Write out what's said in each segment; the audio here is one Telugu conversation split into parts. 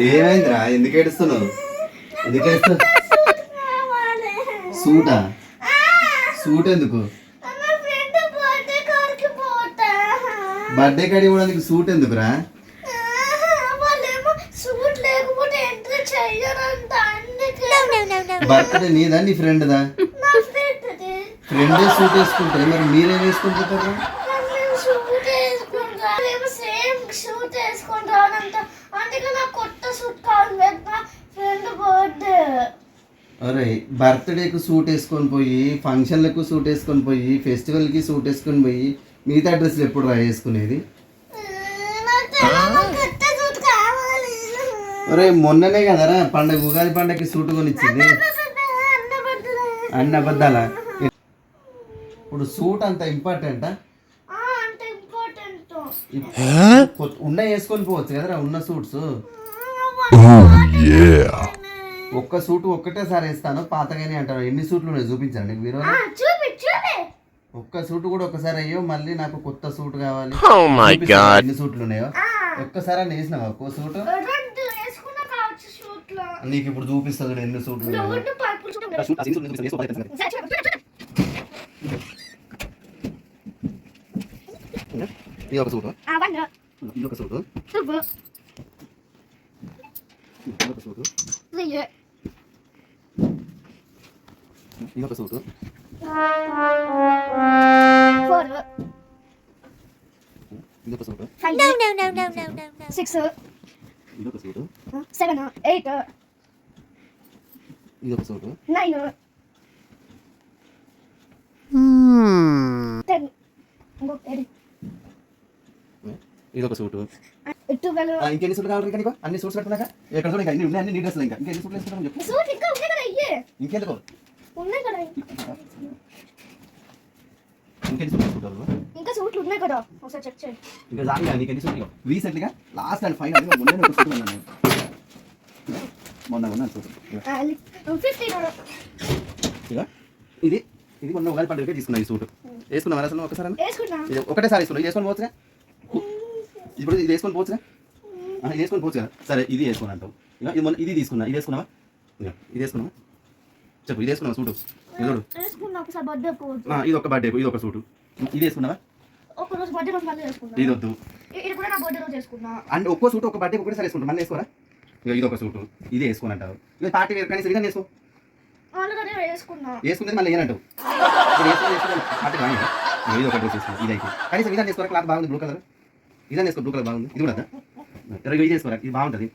ఏమైందిరా? ఎందుకు ఏడుస్తున్నావు? ఎందుకు ఏడుస్తావు సూటా? సూట్ ఎందుకు? బర్త్డే కాడి ఇవ్వడానికి సూట్ ఎందుకురా? బర్త్డే నీదా నీ ఫ్రెండ్దా? ఫ్రెండ్ ఫ్రెండే సూట్ వేసుకుంటారు? మరి మీరేం వేసుకుంటారు సూట్ సేమ్ సూట్ అందుకే నా అరే బర్త్డేకు సూట్ వేసుకొని పోయి ఫంక్షన్లకు సూట్ వేసుకొని పోయి ఫెస్టివల్కి సూట్ వేసుకొని పోయి మిగతా డ్రెస్సులు ఎప్పుడు రా వేసుకునేది? అరే మొన్ననే కదరా పండగ ఉగాది పండగకి సూట్ కొనిచ్చింది. అన్న అబద్ధాలా ఇప్పుడు సూట్ అంత ఇంపార్టెంటా అంత ఇంపార్టెంట్ ఉన్న వేసుకొని పోవచ్చు కదరా ఉన్న సూట్స్. ఒక్క సూట్ ఒక్కటేసారి వేస్తాను పాతగానే అంటాను ఎన్ని సూట్లు ఉన్నాయి? చూపించాను నీకు చూపి ఒక్క సూట్ కూడా ఒకసారి అయ్యో మళ్ళీ నాకు కొత్త సూట్ కావాలి. Oh ఎన్ని సూట్లు ఉన్నాయో. ఒక్కసారి అని వేసినావా? ఒక్కో సూట్? రెండు వేసుకున్నా కావచ్చు సూట్ లో నీకు ఇప్పుడు చూపిస్తా చూడు ఎన్ని సూట్లు ఉన్నాయో రెండు పర్పుల్ సూట్ ఆ సూట్- ఆ సూట్ చూపిస్తా, వేసుకో, పక్కన పెట్టు. ఇది ఒక సూట్ ఇది ఒక సూట్ ఇది ఒక సూట్ ఇది ఒక సూట్ ఇది ఒక సూట్ సిక్స్ ఇది ఒక సూట్ సెవెన్ ఎయిట్ ఇది ఒక సూట్ నైన్ టెన్ ఇది ఒక సూట్ ట్వెల్వ్ ఇంకెన్ని సూట్లు కావాలి ఇంకా నీకు? అన్ని సూట్స్ పెట్టుకున్నాక ఎక్కడ చూడ ఇంకా అన్ని ఉన్నాయి అన్ని నీ డ్రెస్సులు ఇంకా. ఇంకెన్ని సూట్లు వేసుకుంటాను చెప్పు. సూట్ ఇంకా ఉన్నాయి కదా ఇయ్యే. ఇంకెందుకు? ఉన్నాయి కదా. ఇంకెన్ని సూట్లు వేసుకుంటారు ఇంకా సూట్లు ఉన్నాయి కదా. ఒకసారి చెక్ చేయండి ఇంకా జాలి కానీ నీకు ఎన్ని సూట్లు రీసెంట్గా లాస్ట్ అండ్ ఫైనల్ మొన్న ఒక సూట్ ఉన్నాను మొన్న ఉన్నాను ఇది ఇది మొన్న ఉగాది తీసుకున్నా ఈ సూట్. అసలు ఒకసారి? వేసుకున్నా. ఇది ఒకటేసారి వేసుకున్నావు. ఇది వేసుకొని పోవచ్చుగా? ఇప్పుడు ఇది వేసుకొని పోవచ్చుగా? ఇది వేసుకొని పోవచ్చు కదా సరే ఇది వేసుకుని అంటావు. ఇక ఇది మొన్న ఇది తీసుకున్నా ఇది వేసుకున్నావా? ఇది వేసుకున్నావా? చెప్పు ఇది వేసుకున్నావా సూటు? చూడు ఇది ఒక బర్త్డే ఇది ఒక సూటు. ఇది వేసుకున్నావా? ఇది వద్దు. అండ్ ఒక్కో సూట్ ఒక బర్త్డే ఒకటేసారి వేసుకుంటాం మళ్ళీ వేసుకోరా? ఇక ఇది ఒక సూటు. ఇది వేసుకుని అంటావు. ఇక పార్టీ వేర్. కనీసం ఇదే వేసుకో. వేసుకుంటే మళ్ళీ ఏనంటావు? ఇది ఒక డ్రెస్ వేసుకున్నా. ఇది అయితే కనీసం ఇదే వేసుకోరా? క్లాత్ బాగుంది బ్లూ కలర్. ఇదే వేసుకో బ్లూ కలర్ బాగుంది. ఇది కూడా? ఇరవై ఇది వేసుకోరా? ఇది బాగుంటుంది.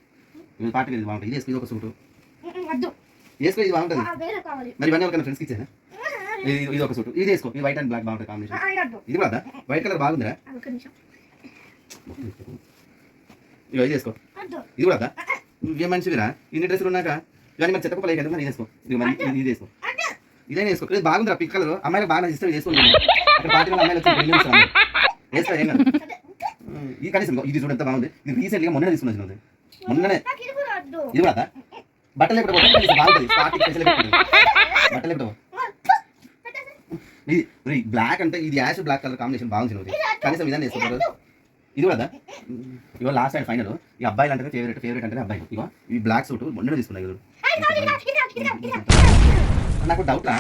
ఇది పార్టీ ఇది బాగుంటుంది. ఇది వేసుకో ఇది ఒక సూటు. వేసుకో ఇది బాగుంటుంది. మరి ఇవన్నీ ఒక ఫ్రెండ్స్కి ఇచ్చాను? ఇది ఇది ఒక సూటు. ఇది వేసుకో. ఇది వైట్ అండ్ బ్లాక్ బాగుంటుంది కాంబినేషన్ ఇది కూడా? వైట్ కలర్ బాగుందిరా? ఇక ఇది వేసుకో. ఇది కూడా? నువ్వే మంచివిరా ఇన్ని డ్రెస్సులు ఉన్నాక ఇవన్నీ మరి చెత్త పలే కదా వేసుకో. ఇది మరి ఇది వేసుకో. ఇదే వేసుకో. ఇది బాగుందిరా పిక్ కలర్ అమ్మాయిలకు బాగా ఇష్టం వేసుకోండి అక్కడ పార్టీ వాళ్ళ అమ్మాయిలు వచ్చి వేస్తా ఏం కాదు. ఈ కనీసం ఇది చూడ ఎంత బాగుంది. ఇది రీసెంట్గా మొన్న తీసుకున్నాను వచ్చినది మొన్ననే. ఇది కూడా బట్టలు ఎప్పుడు బాగుంటుంది పార్టీ స్పెషల్ బట్టలు ఎప్పుడు ఇది బ్లాక్ అంటే ఇది యాష్ బ్లాక్ కలర్ కాంబినేషన్ బాగుంది కనీసం ఇదని వేసుకుంటారు ఇది కూడా ఇవో లాస్ట్ అండ్ ఫైనల్ ఈ అబ్బాయిలు అంటే ఫేవరెట్ ఫేవరెట్ అంటే అబ్బాయి. ఇవో ఈ బ్లాక్ సూట్ మొన్న తీసుకున్నా ఇగో నాకు డౌట్ రా.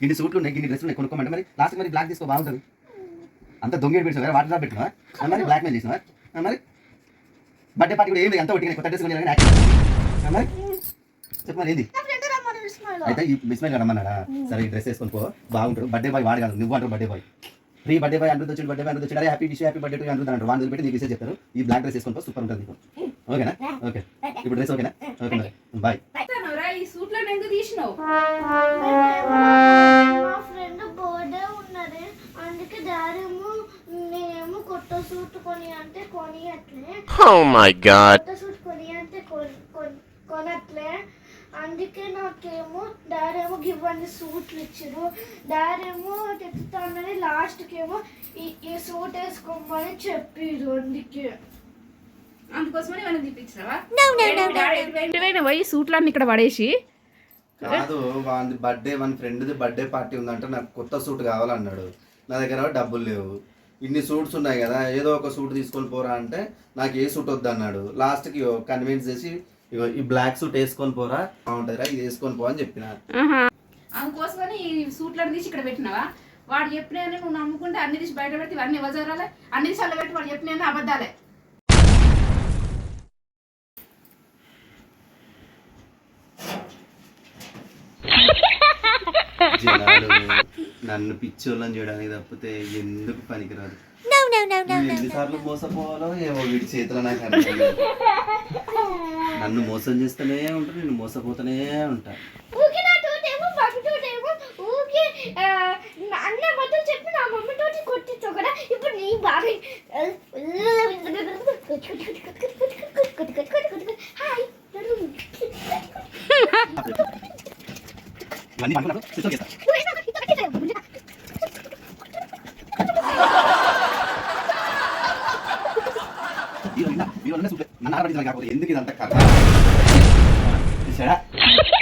ఇన్ని సూట్లు ఉన్నాయి ఇన్ని డ్రెస్సులు ఉన్నాయి కొనుక్కోమంటే మరి లాస్ట్ మరి బ్లాక్ తీసుకో బాగుంటుంది అంత దొంగ పెట్టుకున్నా వాటర్ డ్రాప్ పెట్టినా మరి బ్లాక్ మెయిల్ చేసినా మరి బర్త్డే పార్టీ కూడా ఏం లేదు అంత ఒకటి కొత్త డ్రెస్ యాక్టింగ్ మరి చెప్పు మరి ఏంది అయితే ఈ బిస్మైల్ రమ్మన్నాడా సరే ఈ డ్రెస్ వేసుకొని పో బాగుంటాడు బర్త్డే బాయ్ వాడు కాదు నువ్వు అంటారు birthday boy free birthday boy అందరూ వచ్చి బర్త్డే బాయ్ అందరూ వచ్చి happy wish happy birthday to అందరూ అంటారు వాళ్ళు పెట్టి నీకు. విషయం చెప్తారు ఈ బ్లాక్ డ్రెస్ వేసుకొని పో సూపర్ ఉంటుంది నీకు ఓకేనా? ఓకే. ఇప్పుడు డ్రెస్ ఓకేనా? ఓకే బాయ్ ఈ సూట్లో ఎందుకు తీసినావు? మా ఫ్రెండ్ బర్త్డే ఉన్నది. అందుకే నేనేమో కొత్త సూట్ కొని అంటే కొని అట్లే Oh my god. కొత్త సూట్ కొని అంటే కొన్- కొన్- కొనట్లే. అందుకే నాకేమో డాడేమో ఇవన్నీ సూట్లు ఇచ్చారు డాడేమో తెస్తానని లాస్ట్కి ఏమో ఈ ఈ సూట్ వేసుకోమని చెప్పిరు అందుకే. డాడీ పోయి సూట్లన్నీ ఇక్కడ పడేసి? కాదు వాని బర్త్డే మన ఫ్రెండ్ది బర్త్డే పార్టీ ఉందంటే నాకు కొత్త సూట్ కావాలన్నాడు. నా దగ్గర డబ్బులు లేవు. ఇన్ని సూట్స్ ఉన్నాయి కదా ఏదో ఒక సూట్ తీసుకొని పోరా అంటే నాకు ఏ సూట్ వద్దు అన్నాడు లాస్ట్కి కన్విన్స్ చేసి ఇగో ఈ బ్లాక్ సూట్ వేసుకొని పోరా బాగుంటుందిరా ఇది వేసుకొని పో అని చెప్పిన. అందుకోసమని ఈ సూట్లను తీసి ఇక్కడ పెట్టినావా? వాడు చెప్పినా నువ్వు నమ్ముకుంటే అన్ని తీసి బయట పెడితే ఇవన్నీ ఎవరు జరగాలి అన్ని తీసి అల్ల పెట్టి వాడు చెప్పినా అబద్ధాలే. జనాలు నన్ను పిచ్చోళ్ళని చేయడానికి తప్పితే ఎందుకు పనికిరాదు నేను ఎన్నిసార్లు మోసపోవాలో ఏమో వీడి చేతిలో నాకు అర్థం. నన్ను మోసం చేస్తూనే ఉంటా నేను మోసపోతూనే ఉంటా ఊకే నా తోటేమో 많이 만들어서 주석이었다. 회사가 기가 막혀요. 문제가. 이런 나 이런 내 속에 나라를 지나가고 옛날에 난다. 그렇지?